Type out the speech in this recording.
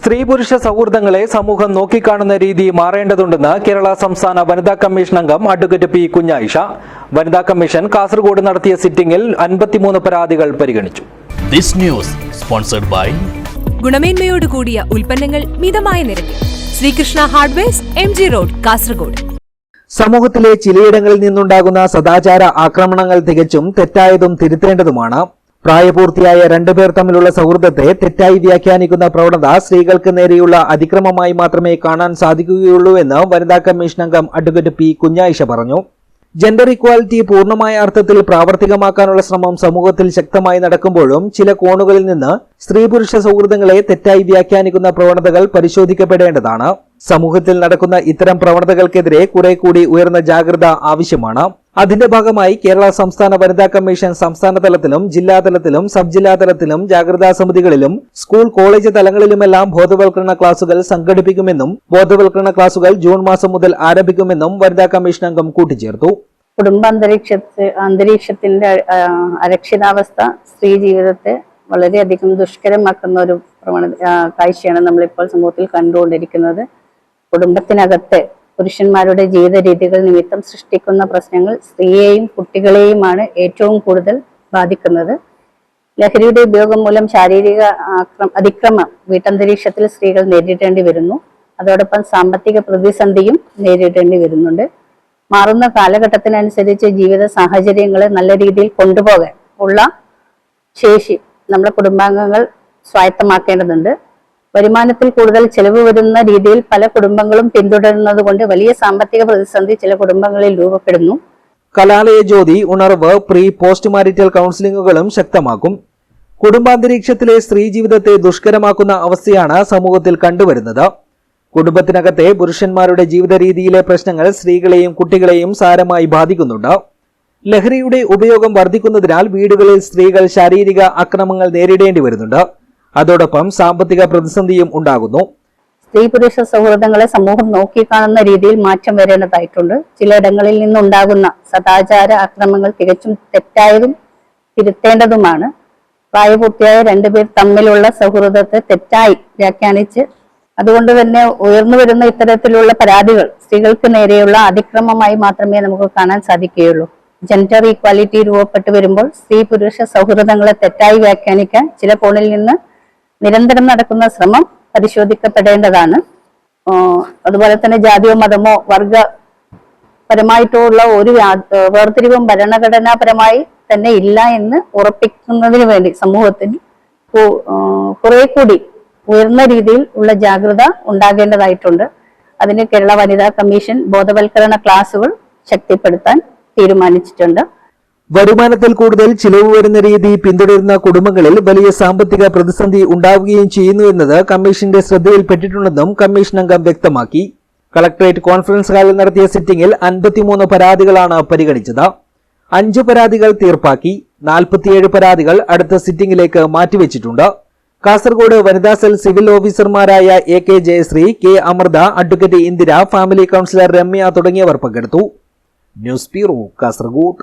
സ്ത്രീ പുരുഷ സൗഹൃദങ്ങളെ സമൂഹം നോക്കിക്കാണുന്ന രീതി മാറേണ്ടതുണ്ടെന്ന് കേരള സംസ്ഥാന വനിതാ കമ്മീഷൻ അംഗം അഡ്വക്കേറ്റ് പി കുഞ്ഞായിഷ. വനിതാ കമ്മീഷൻ കാസർഗോഡ് നടത്തിയ സിറ്റിംഗിൽ അൻപത്തിമൂന്ന് പരാതികൾ പരിഗണിച്ചു. ദിസ് ന്യൂസ് സ്പോൺസർഡ് ബൈ ഗുണമേന്മയോട് കൂടിയ ഉൽപ്പന്നങ്ങൾ മിതമായ നിരക്കിൽ. Sreekrishna hardwares M G road Kasaragod. സമൂഹത്തിലെ ചിലയിടങ്ങളിൽ നിന്നുണ്ടാകുന്ന സദാചാര ആക്രമണങ്ങൾ തികച്ചും തെറ്റായതും തിരുത്തേണ്ടതുമാണ്. പ്രായപൂർത്തിയായ രണ്ടുപേർ തമ്മിലുള്ള സൗഹൃദത്തെ തെറ്റായി വ്യാഖ്യാനിക്കുന്ന പ്രവണത സ്ത്രീകൾക്ക് നേരെയുള്ള അതിക്രമമായി മാത്രമേ കാണാൻ സാധിക്കുകയുള്ളൂ എന്ന് വനിതാ കമ്മീഷൻ അംഗം അഡ്വക്കേറ്റ് പി കുഞ്ഞായിഷ പറഞ്ഞു. ജെൻഡർ ഇക്വാലിറ്റി പൂർണമായ അർത്ഥത്തിൽ പ്രാവർത്തികമാക്കാനുള്ള ശ്രമം സമൂഹത്തിൽ ശക്തമായി നടക്കുമ്പോഴും ചില കോണുകളിൽ നിന്ന് സ്ത്രീ പുരുഷ സൗഹൃദങ്ങളെ തെറ്റായി വ്യാഖ്യാനിക്കുന്ന പ്രവണതകൾ പരിശോധിക്കപ്പെടേണ്ടതാണ്. സമൂഹത്തിൽ നടക്കുന്ന ഇത്തരം പ്രവണതകൾക്കെതിരെ കുറെ കൂടി ഉയർന്ന ജാഗ്രത ആവശ്യമാണ്. അതിന്റെ ഭാഗമായി കേരള സംസ്ഥാന വനിതാ കമ്മീഷൻ സംസ്ഥാന തലത്തിലും ജില്ലാതലത്തിലും സബ് ജില്ലാതലത്തിലും ജാഗ്രതാ സമിതികളിലും സ്കൂൾ കോളേജ് തലങ്ങളിലുമെല്ലാം ബോധവൽക്കരണ ക്ലാസുകൾ സംഘടിപ്പിക്കുമെന്നും ബോധവൽക്കരണ ക്ലാസുകൾ ജൂൺ മാസം മുതൽ ആരംഭിക്കുമെന്നും വനിതാ കമ്മീഷൻ അംഗം കൂട്ടിച്ചേർത്തു. കുടുംബാന്തരീക്ഷ അന്തരീക്ഷത്തിന്റെ അരക്ഷിതാവസ്ഥ സ്ത്രീ ജീവിതത്തെ വളരെയധികം ദുഷ്കരമാക്കുന്ന ഒരു പ്രവണത കാഴ്ചയാണ് നമ്മളിപ്പോൾ സമൂഹത്തിൽ കണ്ടുകൊണ്ടിരിക്കുന്നത്. കുടുംബത്തിനകത്ത് പുരുഷന്മാരുടെ ജീവിത രീതികൾ നിമിത്തം സൃഷ്ടിക്കുന്ന പ്രശ്നങ്ങൾ സ്ത്രീയെയും കുട്ടികളെയുമാണ് ഏറ്റവും കൂടുതൽ ബാധിക്കുന്നത്. ലഹരിയുടെ ഉപയോഗം മൂലം ശാരീരിക അതിക്രമ വീട്ടന്തരീക്ഷത്തിൽ സ്ത്രീകൾ നേരിടേണ്ടി വരുന്നു. അതോടൊപ്പം സാമ്പത്തിക പ്രതിസന്ധിയും നേരിടേണ്ടി വരുന്നുണ്ട്. മാറുന്ന കാലഘട്ടത്തിനനുസരിച്ച് ജീവിത സാഹചര്യങ്ങളെ നല്ല രീതിയിൽ കൊണ്ടുപോകാൻ ഉള്ള ശേഷി നമ്മുടെ കുടുംബാംഗങ്ങൾ സ്വായത്തമാക്കേണ്ടതുണ്ട്. വരുമാനത്തിൽ കൂടുതൽ ചെലവ് വരുന്ന രീതിയിൽ പല കുടുംബങ്ങളും പിന്തുടരുന്നത് കൊണ്ട് വലിയ സാമ്പത്തിക പ്രതിസന്ധി ചില കുടുംബങ്ങളിൽ രൂപപ്പെടുന്നു. കലാലയ ജ്യോതി ഉണർവ് പ്രീ പോസ്റ്റ് മാരിറ്റൽ കൗൺസിലിംഗുകളും ശക്തമാക്കും. കുടുംബാന്തരീക്ഷത്തിലെ സ്ത്രീ ജീവിതത്തെ ദുഷ്കരമാക്കുന്ന അവസ്ഥയാണ് സമൂഹത്തിൽ കണ്ടുവരുന്നത്. കുടുംബത്തിനകത്തെ പുരുഷന്മാരുടെ ജീവിത രീതിയിലെ പ്രശ്നങ്ങൾ സ്ത്രീകളെയും കുട്ടികളെയും സാരമായി ബാധിക്കുന്നുണ്ട്. ലഹരിയുടെ ഉപയോഗം വർദ്ധിക്കുന്നതിനാൽ വീടുകളിൽ സ്ത്രീകൾ ശാരീരിക അക്രമങ്ങൾ നേരിടേണ്ടി വരുന്നുണ്ട്. അതോടൊപ്പം സാമ്പത്തിക പ്രതിസന്ധിയും ഉണ്ടാകുന്നു. സ്ത്രീ പുരുഷ സൗഹൃദങ്ങളെ സമൂഹം നോക്കിക്കാണുന്ന രീതിയിൽ മാറ്റം വരേണ്ടതായിട്ടുണ്ട്. ചിലയിടങ്ങളിൽ നിന്നുണ്ടാകുന്ന സദാചാര അക്രമങ്ങൾ തികച്ചും തെറ്റായതും തിരുത്തേണ്ടതുമാണ്. പ്രായപൂർത്തിയായ രണ്ടുപേർ തമ്മിലുള്ള സൗഹൃദത്തെ തെറ്റായി വ്യാഖ്യാനിച്ച് അതുകൊണ്ട് തന്നെ ഉയർന്നു വരുന്ന ഇത്തരത്തിലുള്ള പരാതികൾ സ്ത്രീകൾക്ക് നേരെയുള്ള അതിക്രമമായി മാത്രമേ നമുക്ക് കാണാൻ സാധിക്കുകയുള്ളൂ. ജെൻഡർ ഈക്വാലിറ്റി രൂപപ്പെട്ടു വരുമ്പോൾ സ്ത്രീ പുരുഷ സൗഹൃദങ്ങളെ തെറ്റായി വ്യാഖ്യാനിക്കാൻ ചില കോണിൽ നിന്ന് നിരന്തരം നടക്കുന്ന ശ്രമം പരിശോധിക്കപ്പെടേണ്ടതാണ്. അതുപോലെ തന്നെ ജാതിയോ മതമോ വർഗ പരമായിട്ടുള്ള ഒരു വേർതിരിവും ഭരണഘടനാപരമായി തന്നെ ഇല്ല എന്ന് ഉറപ്പിക്കുന്നതിന് വേണ്ടി സമൂഹത്തിന് കുറെ കൂടി ഉയർന്ന രീതിയിൽ ഉള്ള ജാഗ്രത ഉണ്ടാകേണ്ടതായിട്ടുണ്ട്. അതിന് കേരള വനിതാ കമ്മീഷൻ ബോധവൽക്കരണ ക്ലാസുകൾ ശക്തിപ്പെടുത്താൻ തീരുമാനിച്ചിട്ടുണ്ട്. വരുമാനത്തിൽ കൂടുതൽ ചിലവ് വരുന്ന രീതി പിന്തുടരുന്ന കുടുംബങ്ങളിൽ വലിയ സാമ്പത്തിക പ്രതിസന്ധി ഉണ്ടാവുകയും ചെയ്യുന്നു എന്നത് കമ്മീഷന്റെ ശ്രദ്ധയിൽപ്പെട്ടിട്ടുണ്ടെന്നും കമ്മീഷൻ അംഗം വ്യക്തമാക്കി. കളക്ടറേറ്റ് കോൺഫറൻസ് ഹാളിൽ നടത്തിയ സിറ്റിംഗിൽ അൻപത്തിമൂന്ന് പരാതികളാണ് പരിഗണിച്ചത്. അഞ്ച് പരാതികൾ തീർപ്പാക്കി. നാൽപ്പത്തിയേഴ് പരാതികൾ അടുത്ത സിറ്റിംഗിലേക്ക് മാറ്റിവെച്ചിട്ടുണ്ട്. കാസർഗോഡ് വനിതാ സെൽ സിവിൽ ഓഫീസർമാരായ A K Jayasree K Amritha advocate Indira family counsellor Ramya തുടങ്ങിയവർ പങ്കെടുത്തു. News bureau Kasaragod.